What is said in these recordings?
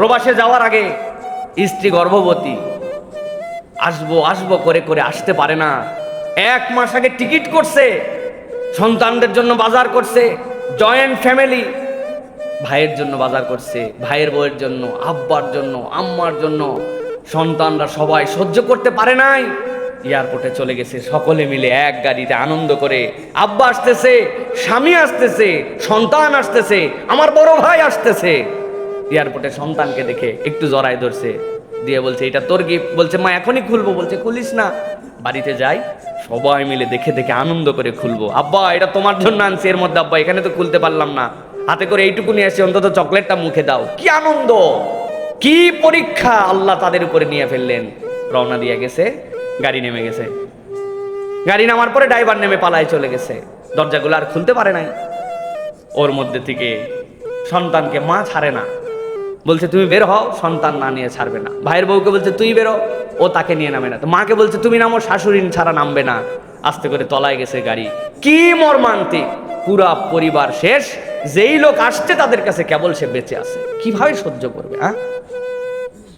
প্রবাসে যাওয়ার আগে স্ত্রী গর্ভবতী। আসব আসব করে করে আসতে পারে না। এক মাস আগে টিকিট করছে, সন্তানদের জন্য বাজার করছে, জয়েন্ট ফ্যামিলি। ভাইয়ের জন্য বাজার করছে, ভাইয়ের বউয়ের জন্য, আব্বার জন্য, আম্মার জন্য। সন্তানরা সবাই সহ্য করতে পারে নাই। এয়ারপোর্টে চলে গেছে, সকলে মিলে এক গাড়িতে আনন্দ করে। আব্বা আসতেছে, স্বামী আসতেছে, সন্তান আসতেছে, আমার বড় ভাই আসতেছে। এয়ারপোর্টে সন্তানকে দেখে একটু জড়াই ধরছে। দিয়ে বলছে, এটা তোর গিফট বলছে, মা, এখনই খুলবো। বলছে, খুলিস না। বাড়িতে যাই, সবাই মিলে দেখে দেখে আনন্দ করে খুলবো। আব্বা, এটা তোমার জন্য আনছি, এর মধ্যে আব্বা, এখানে তো খুলতে পারলাম না। হাতে করে এইটুকু নিয়ে আসছি, অন্তত চকলেটটা মুখে দাও। কি আনন্দ! কি পরীক্ষা আল্লাহ তাদের উপরে নিয়ে ফেললেন। রওনা দিয়ে গেছে, গাড়ি নেমে গেছে। গাড়ি নামার পরে ড্রাইভার নেমে পালায় চলে গেছে। দরজাগুলো আর খুলতে পারে নাই। ওর মধ্যে থেকে সন্তানকে মা ছাড়ে না। বলছে, তুমি বের হও, সন্তান না নিয়ে ছাড়বে না। ভাইয়ের বউকে বলছে, তুই বেরো ও তাকে নিয়ে নামে না। তো মাকে বলছে, তুমি নামো শাশুড়ি ছাড়া নামবে না। আস্তে করে তলায় গেছে গাড়ি। কি মর্মান্তিক! পুরা পরিবার শেষ, যেই লোক আসছে তাদের কাছে কেবল সে বেঁচে আছে। কীভাবে সহ্য করবে হ্যাঁ?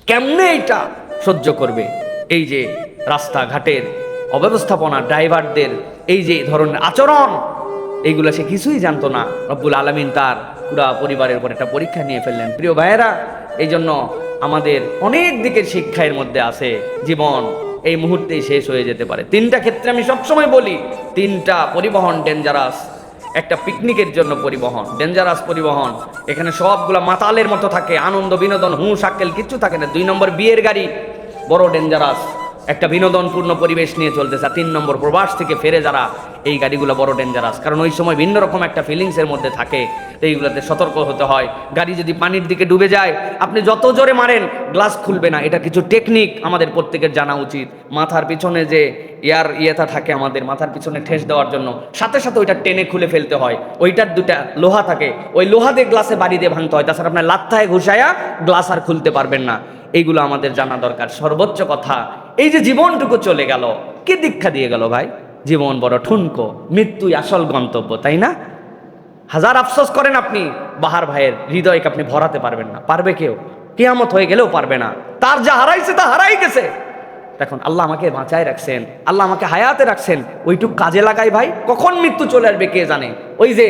কেমনে এটা সহ্য করবে? এই যে রাস্তাঘাটের অব্যবস্থাপনা ড্রাইভারদের এই যে ধরনের আচরণ এইগুলো সে কিছুই জানতো না। রব্বুল আলমিন তার পুরা পরিবারের উপর একটা পরীক্ষা নিয়ে ফেললেন। প্রিয় ভাইয়েরা এই জন্য আমাদের অনেক দিকের শিক্ষা এর মধ্যে আছে জীবন। এই মুহূর্তেই শেষ হয়ে যেতে পারে। তিনটা ক্ষেত্রে আমি সবসময় বলি, তিনটা পরিবহন ডেঞ্জারাস একটা পিকনিকের জন্য পরিবহন ডেঞ্জারাস পরিবহন। এখানে সবগুলো মাতালের মতো থাকে, আনন্দ, বিনোদন হুঁ সাক্কেল কিচ্ছু থাকে না। দুই নম্বর বিয়ের গাড়ি, বড় ডেঞ্জারাস একটা বিনোদনপূর্ণ পরিবেশ নিয়ে চলতেছে। তিন নম্বর প্রবাস থেকে ফেরে যারা এই গাড়িগুলো বড় ডেঞ্জারাস কারণ ওই সময় ভিন্ন রকম একটা ফিলিংসের মধ্যে থাকে। এইগুলোতে সতর্ক হতে হয়। গাড়ি যদি পানির দিকে ডুবে যায়, আপনি যত জোরে মারেন গ্লাস খুলবে না। এটা কিছু টেকনিক আমাদের প্রত্যেকের জানা উচিত। মাথার পিছনে যে ইয়ার ইয়েটা থাকে আমাদের, মাথার পিছনে ঠেস দেওয়ার জন্য। সাথে সাথে ওইটা টেনে খুলে ফেলতে হয়। ওইটার দুটা লোহা থাকে। ওই লোহা দিয়ে গ্লাসে বাড়ি দিয়ে ভাঙতে হয়। তাছাড়া আপনার লাত্থায় ঘুষায়া গ্লাস আর খুলতে পারবেন না। এইগুলো আমাদের জানা দরকার। সর্বোচ্চ কথা, এই যে জীবনটুকু চলে গেল, কি দীক্ষা দিয়ে গেল ভাই? জীবন বড় ঠুনকো, মৃত্যুই আসল গন্তব্য, তাই না? হাজার আফসোস করেন আপনি, বাহার ভাইয়ের হৃদয়কে আপনি ভরাতে পারবেন না, পারবে কেউ? কেয়ামত হয়ে গেলেও পারবে না। তার যা হারাইছে তা হারাই গেছে। দেখুন, আল্লাহ আমাকে বাঁচায় রাখছেন, আল্লাহ আমাকে হায়াতে রাখছেন, ওইটুক কাজে লাগাই ভাই, কখন মৃত্যু চলে আসবে কে জানে? ওই যে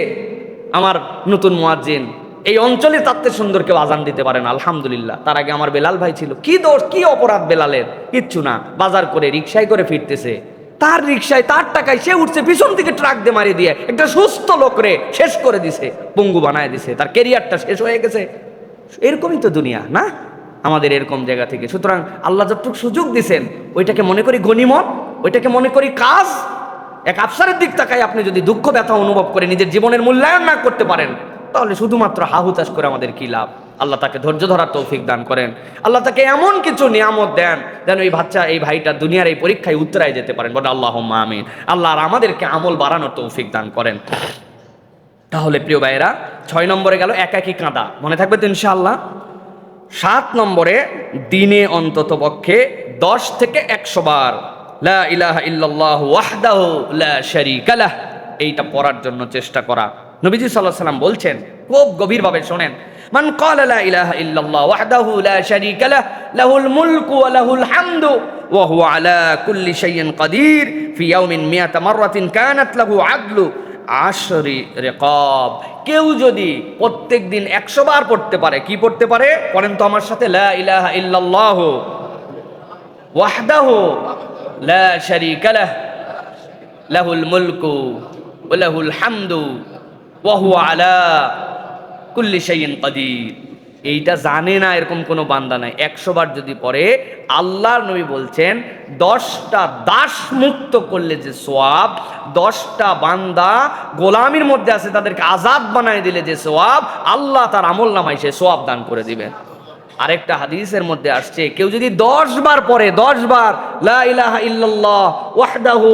আমার নতুন মোয়াজ্জিন এই অঞ্চলে তাত্তে সুন্দর কেউ আজান দিতে পারেন আলহামদুলিল্লাহ। তার আগে আমার বেলাল ভাই ছিল। কি দোষ, কি অপরাধ বেলালের? কিচ্ছু না। বাজার করে, রিক্সায় করে ফিরতেছে। তার রিক্সায় তার টাকায় সে উঠছে, পিছন থেকে ট্রাক দিয়ে মারিয়ে দিয়ে। একটা সুস্থ লোকরে শেষ করে দিছে, পঙ্গু বানায় দিছে। তার কেরিয়ারটা শেষ হয়ে গেছে। এরকমই তো দুনিয়া, না? আমাদের এরকম জায়গা থেকে। সুতরাং আল্লাহ যতটুকু সুযোগ দিছেন, ওইটাকে মনে করি গনিমত ওইটাকে মনে করি কাজ। এক আফসারের দিক তাকায় আপনি যদি দুঃখ, ব্যথা অনুভব করে নিজের জীবনের মূল্যায়ন না করতে পারেন তাহলে শুধুমাত্র হাহুতাশ করে আমাদের কি লাভ? আল্লাহ তাকে ধৈর্য ধরার তৌফিক দান করেন। আল্লাহ তাকে এমন কিছু নিয়ামত দেন যেন এই বাচ্চা, এই ভাইটা দুনিয়ার এই পরীক্ষায় উত্তরায় যেতে পারেন। বলে আল্লাহ আমিন। আল্লাহ আর আমাদেরকে আমল বাড়ানোর তৌফিক দান করেন। তাহলে প্রিয় ভাইয়েরা, ছয় নম্বরে গেল একাকি কাঁদা। মনে থাকবে তো ইনশাআল্লাহ? সাত নম্বরে দিনে অন্তত পক্ষে দশ থেকে একশো বার লা ইলাহা ইল্লাল্লাহ ওয়াহদাহু লা শারীকা লাহ, এইটা পড়ার জন্য চেষ্টা করা। নবীজি আলাইহি সাল্লাম বলছেন, খুব গভীরভাবে শোনেন, মান লা ইলাহা ইল্লাল্লাহ ওয়াহদাহু লা শারীকা লাহ, লাহুল মুলকু ওয়া লাহুল হামদু, ওয়া হুয়া আলা কুল্লি শাইইন কাদির, ফি ইয়াউমিন মিয়াতা মাররাতিন কানাত লাহু আদলু আশরি রেকব। কেউ যদি প্রত্যেক দিন একশো বার পড়তে পারে, কি পড়তে পারে? পড়েন তো আমার সাথে, লা ইলাহা ইল্লাল্লাহ ওয়াহদাহু লা শারীকা লাহ, লাহুল মুলকু ওয়া লাহুল হামদু। ওয়া হুয়া আলা কুল্লি শাইইন কাদির। এইটা জানে না এরকম কোনো বান্দা নাই। একশো বার যদি পরে আল্লাহর নবী বলছেন, দশটা দাস মুক্ত করলে যে সোয়াব, দশটা বান্দা গোলামির মধ্যে আছে, তাদেরকে আজাদ বানায় দিলে যে সোয়াব, আল্লাহ তার আমল নামায় সে সোয়াব দান করে দিবেন। আরেকটা হাদিসের মধ্যে আসছে, কেউ যদি দশ বার পড়ে, দশ বার, লা ইলাহা ইল্লাল্লাহ, ওয়াহদাহু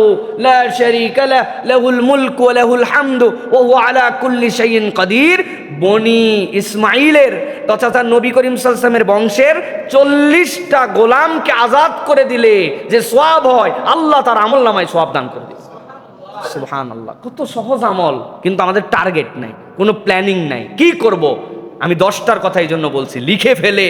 লা শারীকা লাহ লাহুল মুলকু ওয়া লাহুল হামদু, ওয়া হুয়া কুল্লি শাইইন কাদির। বনি ইসমাইলের তথা নবী করিম সাল্লামের বংশের চল্লিশটা গোলামকে আজাদ করে দিলে যে সোয়াব হয়, আল্লাহ তার আমল নামায় সোয়াব দান করে দিবে সুবহান আল্লাহ কত সহজ আমল, কিন্তু আমাদের টার্গেট নাই, কোনো প্ল্যানিং নাই। কি করব? আমি দশটার কথা এই জন্য বলছি, লিখে ফেলে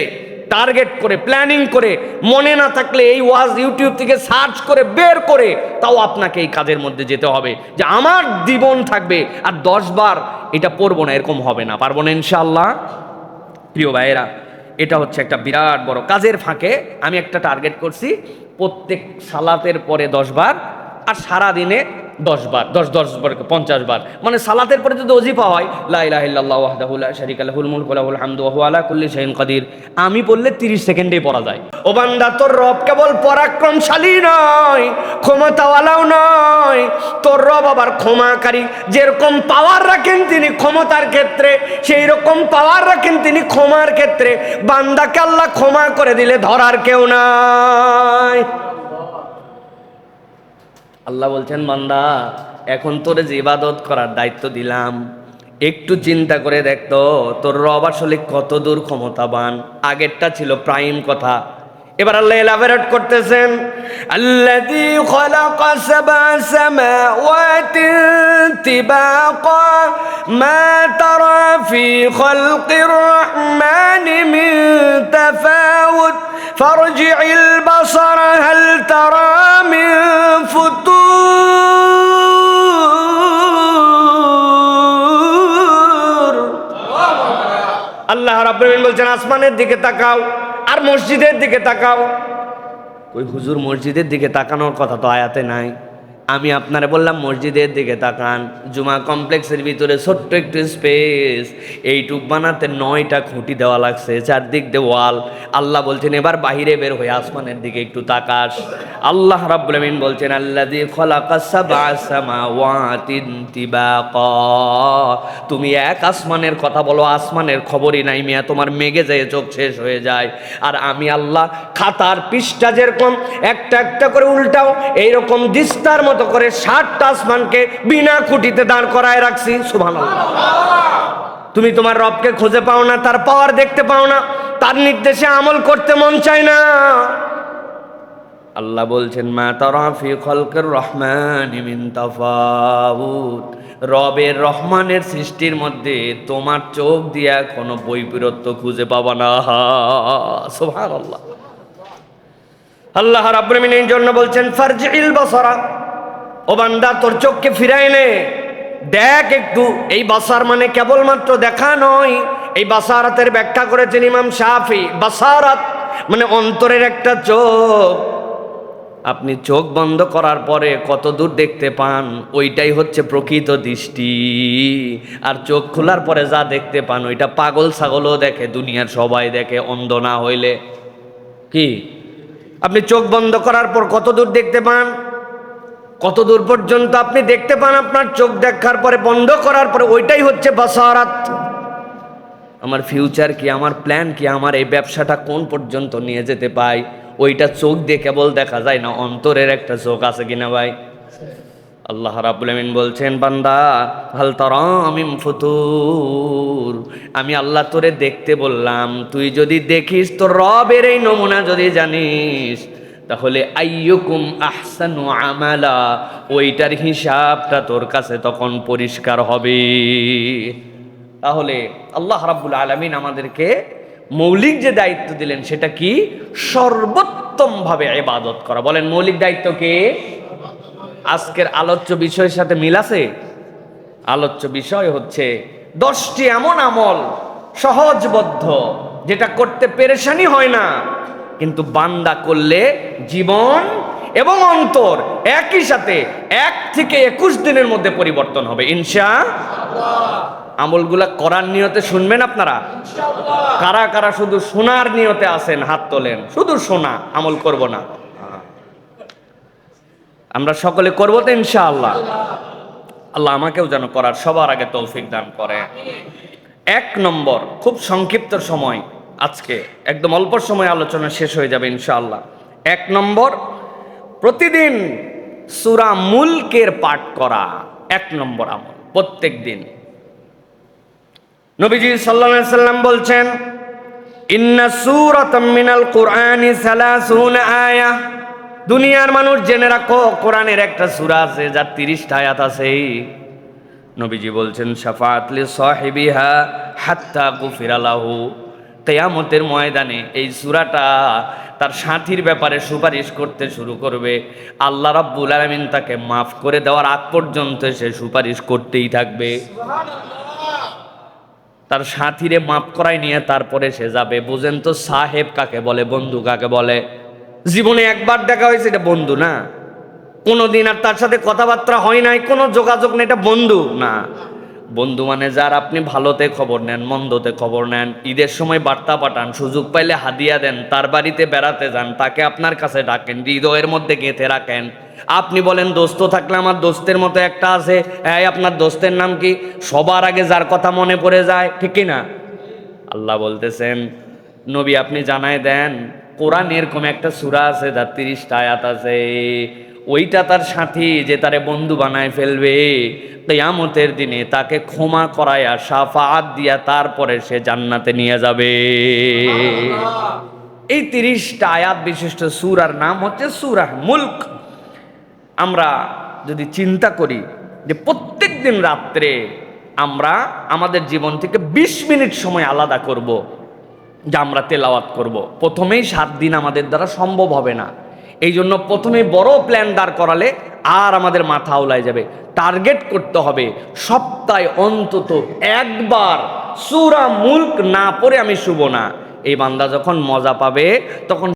টার্গেট করে প্ল্যানিং করে, মনে না থাকলে এই ওয়াজ ইউটিউব থেকে সার্চ করে, বের করে, তাও আপনাকে এই কাজের মধ্যে যেতে হবে, যে আমার জীবন থাকবে, আর দশ বার এটা পড়ব না, এরকম হবে না, পারব না ইনশাল্লাহ প্রিয় ভাইয়েরা, এটা হচ্ছে একটা বিরাট বড় কাজের ফাঁকে আমি একটা টার্গেট করছি, প্রত্যেক সালাতের পরে দশ বার, আর সারা দিনে দশ বার, দশ দশ বার, পঞ্চাশ বার। মানে সালাতের পরে যদি অজিফা হয় লাইলাহিল্লাহ ওয়াহদাহুল্লা শারিক আলাহুল মুলক লাহুল হামদু আলা কুল্লি শাইইন কাদির। আমি বললে 30 সেকেন্ডেই পড়া যায়। ও বান্দা, তোর রব কেবল পরাক্রমশালী নয়, ক্ষমতাওয়ালাও নয়। তোর রব আবার ক্ষমাকারী। যেরকম পাওয়ার রাখেন তিনি ক্ষমতার ক্ষেত্রে সেই রকম পাওয়ার রাখেন তিনি ক্ষমার ক্ষেত্রে। বান্দাকে আল্লাহ ক্ষমা করে দিলে ধরার কেউ নাই। আল্লাহ বলছেন মান্দা এখন তোরে যে ইবাদত করার দায়িত্ব দিলাম, একটু চিন্তা করে দেখতো তোর রব আসলে কত দূর ক্ষমতাবান? আগেরটা ছিল প্রাইম কথা। এবার আল্লাহ এলাবোরেট করতেছেন আল্লাযী খালাকা সাবআ সামাওয়াতিন তিবাকা মা তারা ফি খালকির রহমানি মিন তাফাউত ফারজি'ল বাসারা হাল তারা মিন ফুতুর। আল্লাহ রাব্বুল আলামিন বলছেন আসমানের দিকে তাকাও। আর মসজিদের দিকে তাকাও। ওই হুজুর মসজিদের দিকে তাকানোর কথা তো আয়াতে নাই। আমি আপনারা বললাম, মসজিদের দিকে তাকান। জুমা কমপ্লেক্সের ভিতরে ছোট্ট একটু স্পেস এইটুক বানাতে নয়টা খুঁটি দেওয়া লাগছে, চারদিক দিয়ে ওয়াল। আল্লাহ বলছেন, এবার বাহিরে বের হয়ে আসমানের দিকে একটু তাকাস। আল্লাহ রাব্বুল আমিন বলছেন সামাওয়াতিন তিবাকা তুমি এক আসমানের কথা বলো, আসমানের খবরই নাই মিয়া, তোমার মেঘে যেয়ে চোখ শেষ হয়ে যায়। আর আমি আল্লাহ খাতার পৃষ্ঠা যেরকম, একটা একটা করে উল্টাও, এইরকম দিস্তার মতো করে ষাটটা আসমানকে বিনা খুঁটিতে দাঁড় করায় রাখছি, সুবহানাল্লাহ। তুমি তোমার রবকে খুঁজে পাও না, তার পাওয়ার দেখতে পাও না, তার নির্দেশে আমল করতে মন চায় না। আল্লাহ বলছেন, মা তারা খলকের রহমান রবের রহমানের সৃষ্টির মধ্যে তোমার চোখ দিয়া কোনো বৈপরীত্য খুঁজে পাবা না। সুবহানাল্লাহ। আল্লাহ রাব্বুল আমিনের জন্য বলছেন ফারজিল বসরা। ও বান্দা, তোর চোখকে ফিরাই নে। দেখ একটু, এই বাসার মানে কেবলমাত্র দেখা নয়, এই বাসারাতের ব্যাখ্যা করেছেন ইমাম শাফি। বাসারাত মানে অন্তরের একটা চোখ। আপনি চোখ বন্ধ করার পরে কত দূর দেখতে পান, ওইটাই হচ্ছে প্রকৃত দৃষ্টি। আর চোখ খোলার পরে যা দেখতে পান, ওইটা পাগল ছাগলও দেখে, দুনিয়ার সবাই দেখে, অন্ধ না হইলে। কি? আপনি চোখ বন্ধ করার পর কত দূর দেখতে পান? কত দূর পর্যন্ত আপনি দেখতে পান আপনার চোখ দেখার পরে, বন্ধ করার পরে, ওইটাই হচ্ছে বাসারাত। আমার ফিউচার কি, আমার প্ল্যান কি, আমার এই ব্যবসাটা কোন পর্যন্ত নিয়ে যেতে পাই? ওইটা চোখ দিয়ে কেবল দেখা যায় না, অন্তরের একটা চোখ আছে কিনা ভাই? আল্লাহ রাব্বুল আমিন বলছেন, বান্দা, হাল তারামিম ফুতুর। আমি আল্লাহ তোরে দেখতে বললাম, তুই যদি দেখিস তোর রবের এই নমুনা যদি জানিস তাহলে আইয়ুকুম আহসানু আমালা, ওইটার হিসাবটা তোর কাছে তখন পরিষ্কার হবে। তাহলে আল্লাহ রাব্বুল আলামিন আমাদেরকে মৌলিক যে দায়িত্ব দিলেন, সেটা কি? সর্বোত্তমভাবে এবাদত করা। বলেন, মৌলিক দায়িত্ব কি? আজকের আলোচ্য বিষয়ের সাথে মিল আছে? আলোচ্য বিষয় হচ্ছে, দশটি এমন আমল সহজবদ্ধ, যেটা করতে পেরেশানি হয় না। কিন্তু বান্দা করলে জীবন এবং অন্তর একই সাথে এক থেকে একুশ দিনের মধ্যে পরিবর্তন হবে। ইনশা আমলগুলা করার নিয়তে শুনবেন আপনারা? কারা কারা শুধু শোনার নিয়তে আছেন হাত তোলেন? শুধু শোনা আমল করব না। আমরা সকলে করব তো ইনশাআল্লাহ? আল্লাহ আমাকেও যেন করার সবার আগে তৌফিক দান করে। এক নম্বর খুব সংক্ষিপ্ত সময়। আজকে একদম অল্প সময় আলোচনা শেষ হয়ে যাবে ইনশাআল্লাহ। এক নম্বর, প্রতিদিন সুরা মুলকের পাঠ করা এক নম্বর আমল, প্রত্যেক দিন। নবীজি সাল্লাল্লাহু সাল্লাম বলছেন, ইন্না সূরাতাম মিনাল কুরআনি সালাসুনা আয়া। দুনিয়ার মানুষ জেনে রাখো, কোরআনের একটা সূরা আছে, যার 30টা আয়াত আছে। নবীজি বলছেন, শাফাআত লি সাহিবিহা হাত্তা গুফিরালাহু কেয়ামতের ময়দানে এই সূরাটা তার সাথীর ব্যাপারে সুপারিশ করতে শুরু করবে। আল্লাহ রাব্বুল আলামিন তাকে মাফ করে দেওয়ার আগ পর্যন্ত সে সুপারিশ করতেই থাকবে। তার সাথীরে মাফ করাই নিয়ে তারপরে সে যাবে। বুঝেন তো সাহেব কাকে বলে বন্ধু কাকে বলে? জীবনে একবার দেখা হয়েছে এটা বন্ধু না। কোনোদিন আর তার সাথে কথাবার্তা হয় নাই কোনো যোগাযোগ নেই এটা বন্ধু না। বন্ধু মানে যার আপনি ভালোতে খবর নেন, মন্দতে খবর নেন, ঈদের সময় বার্তা পাঠান, সুযোগ পাইলে হাদিয়া দেন, তার বাড়িতে বেড়াতে যান, তাকে আপনার কাছে ডাকেন, হৃদয়ের মধ্যে গেঁথে রাখেন। আপনি বলেন, দোস্ত থাকলে আমার দোস্তের মতো একটা আছে। এই, আপনার দোস্তের নাম কি? সবার আগে যার কথা মনে পড়ে যায়, ঠিক না আল্লাহ বলতেছেন, নবী, আপনি জানায় দেন কোরআন এরকম একটা সূরা আছে, যার তিরিশটা আয়াত আছে, ওইটা তার সাথী যে তারে বন্ধু বানায় ফেলবে। কেয়ামতের দিনে তাকে ক্ষমা করায়া সাফাত দিয়া তারপরে সে জান্নাতে নিয়ে যাবে। এই তিরিশটা আয়াত বিশিষ্ট সূরার নাম হচ্ছে সূরা মুলক। আমরা যদি চিন্তা করি যে প্রত্যেক দিন রাত্রে আমরা আমাদের জীবন থেকে ২০ মিনিট সময় আলাদা করব যে আমরা তেলাওয়াত করব। প্রথমেই সাত দিন আমাদের দ্বারা সম্ভব হবে না। এই জন্য প্রথমে বড় প্ল্যান দাঁড় করালে আর আমাদের মাথা আওলায় যাবে। টার্গেট করতে হবে। সপ্তাহে অন্তত একবার সুরা মুল্ক না পড়ে আমি শুভ না। এই বান্দা যখন মজা পাবে, তখন